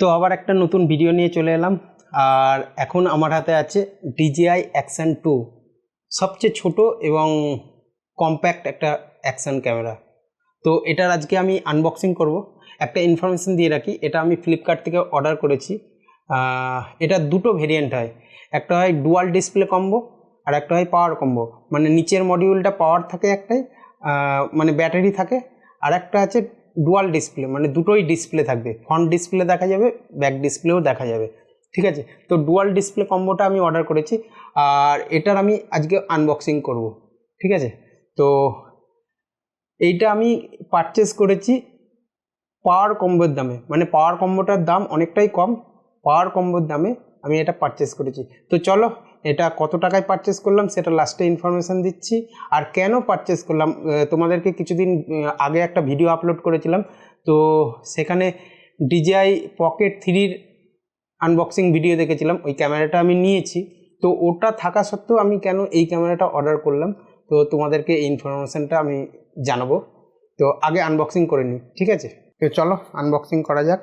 তো আবার একটা নতুন ভিডিও নিয়ে চলে এলাম। আর এখন আমার হাতে আছে ডিজিআই অ্যাকশন টু সবচেয়ে ছোট এবং কম্প্যাক্ট একটা অ্যাকশন ক্যামেরা তো এটার আজকে আমি আনবক্সিং করব। একটা ইনফরমেশন দিয়ে রাখি, এটা আমি ফ্লিপকার্ট থেকে অর্ডার করেছি। এটা দুটো ভেরিয়েন্ট হয়। একটা হয় ডুয়াল ডিসপ্লে কম্বো আর একটা হয় পাওয়ার কম্বো মানে নিচের মডিউলটা পাওয়ার থাকে একটাই মানে ব্যাটারি থাকে। আর একটা আছে ডুয়াল ডিসপ্লে মানে দুটোই ডিসপ্লে থাকবে। ফ্রন্ট ডিসপ্লে দেখা যাবে ব্যাক ডিসপ্লেও দেখা যাবে। ঠিক আছে? তো ডুয়াল ডিসপ্লে কম্বোটা আমি অর্ডার করেছি, আর এটার আমি আজকে আনবক্সিং করব। ঠিক আছে? তো এইটা আমি পারচেস করেছি পাওয়ার কম্বোর দামে। মানে পাওয়ার কম্বোটার দাম অনেকটাই কম পাওয়ার কম্বোর দামে আমি এটা পারচেস করেছি। তো চলো এটা কত টাকায় পারচেস করলাম সেটা লাস্টে ইনফরমেশান দিচ্ছি। আর কেন পারচেস করলাম? তোমাদেরকে কিছুদিন আগে একটা ভিডিও আপলোড করেছিলাম। তো সেখানে ডিজিআই পকেট থ্রির আনবক্সিং ভিডিও দেখেছিলাম। ওই ক্যামেরাটা আমি নিয়েছি। তো ওটা থাকা সত্ত্বেও আমি কেন এই ক্যামেরাটা অর্ডার করলাম? তো তোমাদেরকে এই ইনফরমেশানটা আমি জানাব। তো আগে আনবক্সিং করে নিই, ঠিক আছে? তো চলো আনবক্সিং করা যাক।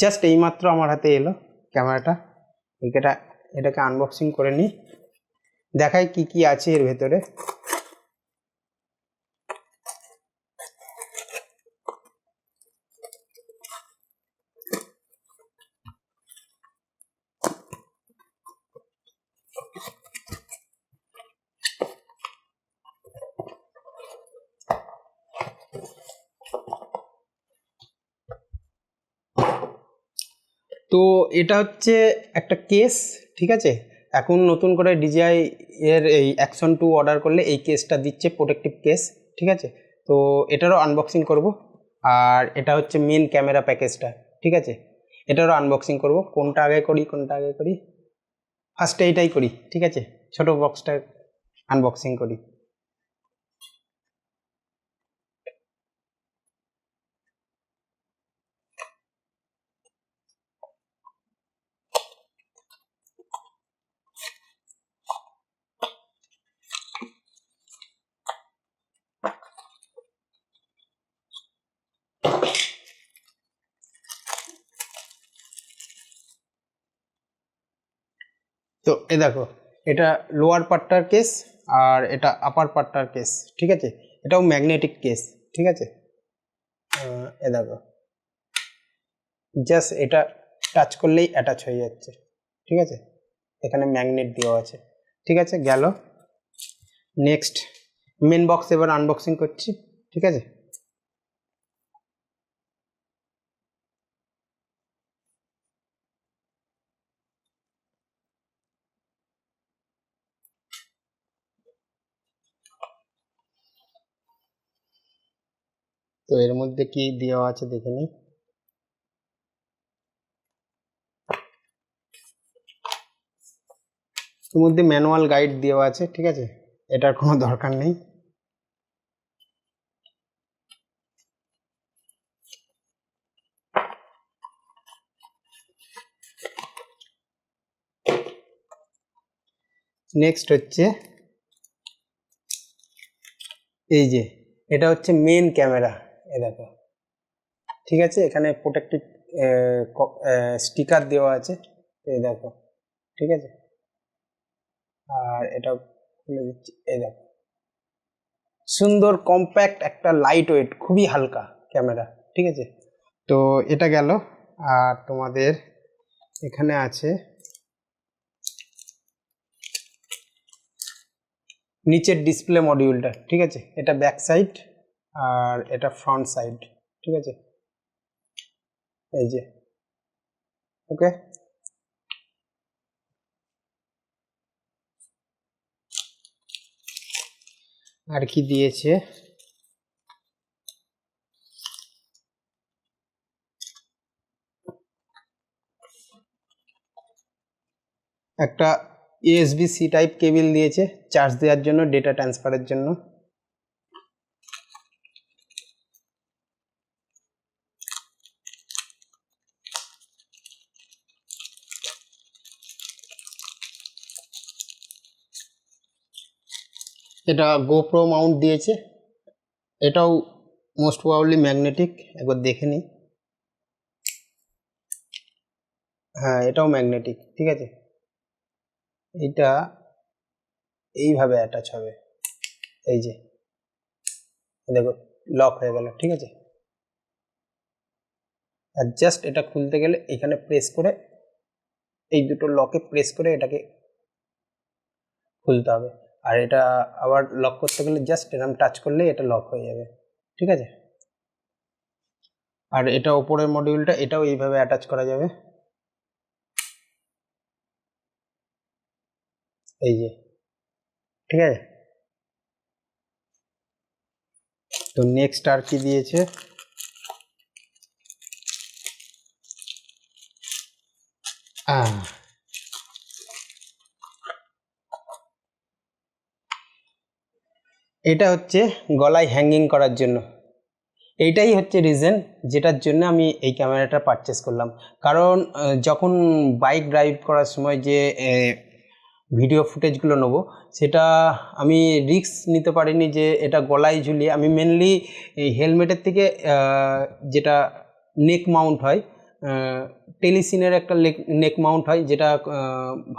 জাস্ট এইমাত্র আমার হাতে এলো ক্যামেরাটা এটা এটাকে আনবক্সিং করে নিই। দেখাই কি কি আছে এর ভেতরে। তো এটা হচ্ছে একটা কেস ঠিক আছে? এখন নতুন করে ডিজিআই এর এই অ্যাকশন টু অর্ডার করলে এই কেসটা দিচ্ছে প্রোটেক্টিভ কেস ঠিক আছে? তো এটারও আনবক্সিং করব। আর এটা হচ্ছে মেন ক্যামেরা প্যাকেজটা ঠিক আছে? এটারও আনবক্সিং করব। কোনটা আগে করি, কোনটা আগে করি? ফার্স্টে এইটাই করি, ঠিক আছে? ছোট বক্সটা আনবক্সিং করি। তো এ দেখো, এটা লোয়ার পার্টটার কেস আর এটা আপার পার্টটার কেস ঠিক আছে? এটাও ম্যাগনেটিক কেস ঠিক আছে? এ দেখো জাস্ট এটা টাচ করলেই অ্যাটাচ হয়ে যাচ্ছে, ঠিক আছে? এখানে ম্যাগনেট দেওয়া আছে, ঠিক আছে? গেল নেক্সট মেন বক্স এবার আনবক্সিং করছি, ঠিক আছে? তো এর মধ্যে কি দেওয়া আছে দেখে নিই। এর মধ্যে ম্যানুয়াল গাইড দেওয়া আছে, ঠিক আছে? এটার কোনো দরকার নেই। নেক্সট হচ্ছে এই যে, এটা হচ্ছে মেন ক্যামেরা এ দেখো। ঠিক আছে? এখানে প্রোটেক্টিভ স্টিকার দেওয়া আছে। এই দেখো। ঠিক আছে? আর এটা খুলে দিচ্ছি। এই দেখো। সুন্দর কম্প্যাক্ট একটা লাইট ওয়েট খুবই হালকা ক্যামেরা ঠিক আছে? তো এটা গেল। আর তোমাদের এখানে আছে নিচের ডিসপ্লে মডিউলটা ঠিক আছে? এটা ব্যাক সাইড আর এটা ফ্রন্ট সাইড ঠিক আছে? এই যে ওকে আর কি দিয়েছে? একটা ইউএসবি সি টাইপ কেবিল দিয়েছে চার্জ দেওয়ার জন্য ডেটা ট্রান্সফারের জন্য। এটা গোপ্রো মাউন্ট দিয়েছে। এটাও মোস্ট প্রবাবলি ম্যাগনেটিক একবার দেখে নিই। হ্যাঁ এটাও ম্যাগনেটিক ঠিক আছে? এইটা এইভাবে অ্যাটাচ হবে। এই যে, দেখো লক হয়ে গেল, ঠিক আছে? আর জাস্ট এটা খুলতে গেলে এখানে প্রেস করে, এই দুটো লকে প্রেস করে এটাকে খুলতে হবে। আর এটা আবার লক করতে গেলে জাস্ট এরকম টাচ করলেই এটা লক হয়ে যাবে, ঠিক আছে? আর এটা ওপরের মডিউলটা এটাও এইভাবে অ্যাটাচ করা যাবে। এই যে, ঠিক আছে? তো নেক্সট আর কি দিয়েছে? এটা হচ্ছে গলায় হ্যাঙ্গিং করার জন্য। এইটাই হচ্ছে রিজন যেটার জন্য আমি এই ক্যামেরাটা পারচেস করলাম। কারণ যখন বাইক ড্রাইভ করার সময় যে ভিডিও ফুটেজগুলো নেব, সেটা আমি রিস্ক নিতে পারিনি যে, এটা গলায় ঝুলিয়ে আমি মেনলি হেলমেটের থেকে যেটা নেক মাউন্ট হয় টেলিসিনের একটা নেক মাউন্ট হয়, যেটা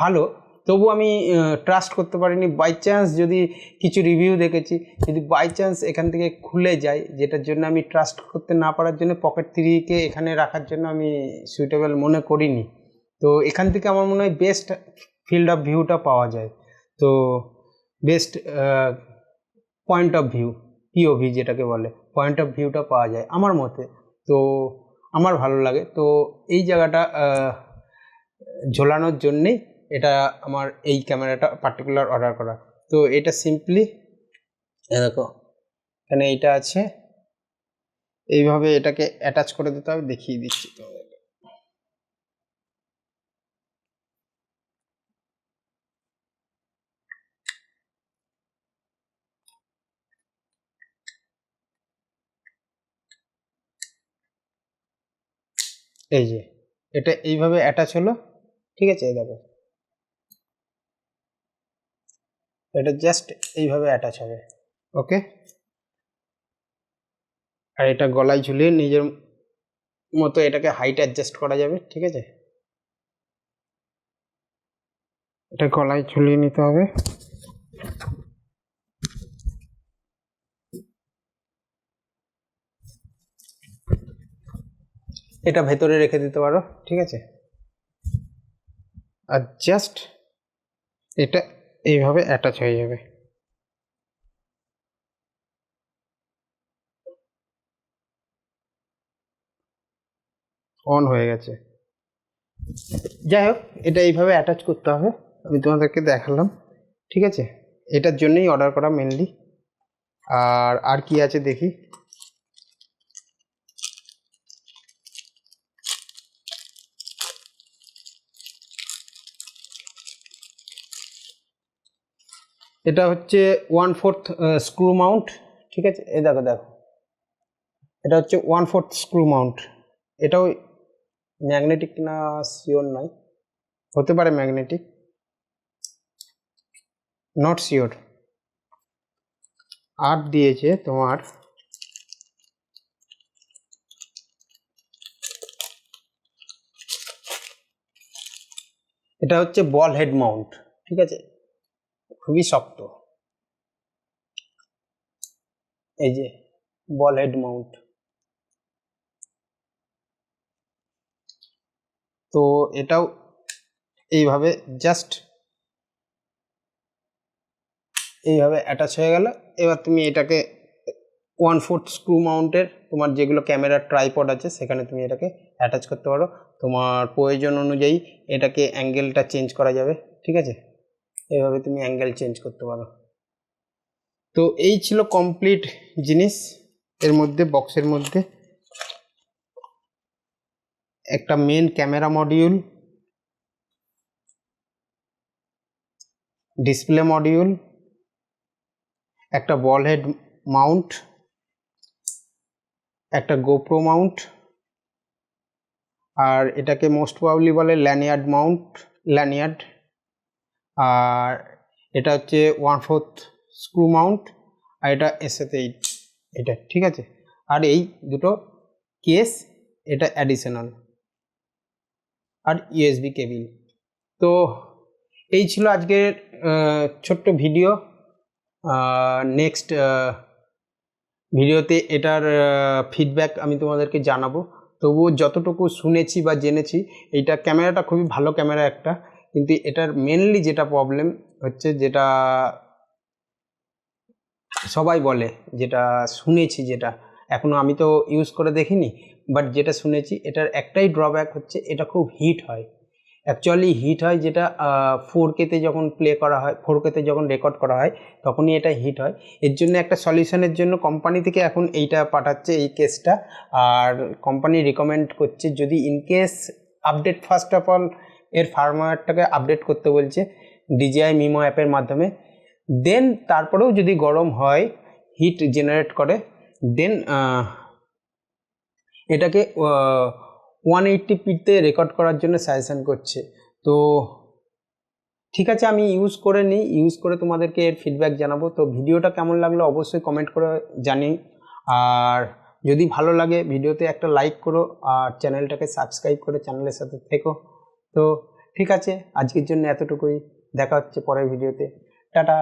ভালো। তবু আমি ট্রাস্ট করতে পারিনি। বাই চান্স যদি কিছু রিভিউ দেখেছি, যদি বাই চান্স এখান থেকে খুলে যায়, যেটার জন্য আমি ট্রাস্ট করতে না পারার জন্য পকেট থ্রিকে এখানে রাখার জন্য আমি সুইটেবল মনে করিনি। তো এখান থেকে আমার মনে হয় বেস্ট ফিল্ড অফ ভিউটা পাওয়া যায়। তো best point of view POV যেটাকে বলে পয়েন্ট অফ ভিউটা পাওয়া যায় আমার মতে। তো আমার ভালো লাগে। তো এই জায়গাটা ঝোলানোর জন্যেই এটা আমার এই ক্যামেরাটা পার্টিকুলার অর্ডার করা। তো এটা সিম্পলি দেখো, এখানে এইটা আছে। এইভাবে এটাকে অ্যাটাচ করে দিতে হবে, দেখিয়ে দিচ্ছি এই যে, এটা এইভাবে অ্যাটাচ হলো। ঠিক আছে দেখো। এটা জাস্ট এইভাবে অ্যাটাচ হবে। ওকে আর এটা গলায় ঝুলিয়ে নিজের মতো এটাকে হাইট অ্যাডজাস্ট করা যাবে, ঠিক আছে? এটা গলায় ঝুলিয়ে নিতে হবে। এটা ভেতরে রেখে দিতে পারো, ঠিক আছে? আর জাস্ট এটা এইভাবে অ্যাটাচ হয়ে যাবে। অন হয়ে গেছে। যাই হোক, এটা এইভাবে অ্যাটাচ করতে হবে। আমি তোমাদেরকে দেখালাম, ঠিক আছে? এটার জন্যই অর্ডার করা মেনলি আর আর কি আছে দেখি? এটা হচ্ছে ওয়ান ফোর্থ স্ক্রু মাউন্ট ঠিক আছে? এই দেখো দেখো। এটা হচ্ছে ওয়ান ফোর্থ স্ক্রু মাউন্ট এটাও ম্যাগনেটিক না শিওর নয় হতে পারে ম্যাগনেটিক নট শিওর আর দিয়েছে তোমার। এটা হচ্ছে বল হেড মাউন্ট ঠিক আছে? খুবই শক্ত। এই যে বল হেড মাউন্ট তো এটাও এইভাবে জাস্ট এইভাবে অ্যাটাচ হয়ে গেল। এবার তুমি এটাকে ওয়ান ফোর্থ স্ক্রু মাউন্টের তোমার যেগুলো ক্যামেরার ট্রাইপড আছে, সেখানে তুমি এটাকে অ্যাটাচ করতে পারো। তোমার প্রয়োজন অনুযায়ী এটাকে অ্যাঙ্গেলটা চেঞ্জ করা যাবে, ঠিক আছে? এভাবে তুমি অ্যাঙ্গেল চেঞ্জ করতে পারো। তো এই ছিল কমপ্লিট জিনিস। এর মধ্যে বক্সের মধ্যে। একটা main camera module display module একটা বল হেড মাউন্ট একটা গোপ্রো মাউন্ট আর এটাকে মোস্ট প্রবাবলি বলে ল্যানিয়ার্ড মাউন্ট ল্যানিয়ার্ড আর এটা হচ্ছে ওয়ান ফোর্থ স্ক্রু মাউন্ট আর এটা এর সাথে এই এটা, ঠিক আছে? আর এই দুটো কেস এটা অ্যাডিশনাল আর ইউএসবি কেবিল তো এই ছিল আজকের ছোট্ট ভিডিও নেক্সট ভিডিওতে এটার ফিডব্যাক আমি তোমাদেরকে জানাব। তবুও যতটুকু শুনেছি বা জেনেছি, এইটা, ক্যামেরাটা খুবই ভালো ক্যামেরা একটা। কিন্তু এটার মেনলি যেটা প্রবলেম হচ্ছে যেটা সবাই বলে, যেটা শুনেছি যেটা এখনও আমি তো ইউজ করে দেখিনি বাট যেটা শুনেছি এটার একটাই ড্রব্যাক হচ্ছে এটা খুব হিট হয়। অ্যাকচুয়ালি হিট হয় যেটা ফোর কেতে যখন প্লে করা হয় ফোর কেতে যখন রেকর্ড করা হয়, তখনই এটা হিট হয়। এর জন্য একটা সলিউশনের জন্য কোম্পানি থেকে এখন এইটা পাঠাচ্ছে এই কেসটা আর কোম্পানি রিকমেন্ড করছে যদি in case update first of all এর ফার্মওয়্যারটাকে আপডেট করতে বলছে ডিজিআই মিমো অ্যাপের মাধ্যমে। দেন তারপরেও যদি গরম হয় হিট জেনারেট করে দেন এটাকে ওয়ান এইট্টি পিতে রেকর্ড করার জন্য সাজেশন করছে। তো, ঠিক আছে, আমি ইউজ করে নিই ইউজ করে তোমাদেরকে এর ফিডব্যাক জানাব। তো ভিডিওটা কেমন লাগল অবশ্যই কমেন্ট করে জানি আর যদি ভালো লাগে, ভিডিওতে একটা লাইক করো, আর চ্যানেলটাকে সাবস্ক্রাইব করে চ্যানেলের সাথে থেকো। তো ঠিক আছে আজকের জন্য এতটুকুই। দেখা হচ্ছে পরের ভিডিওতে। টাটা।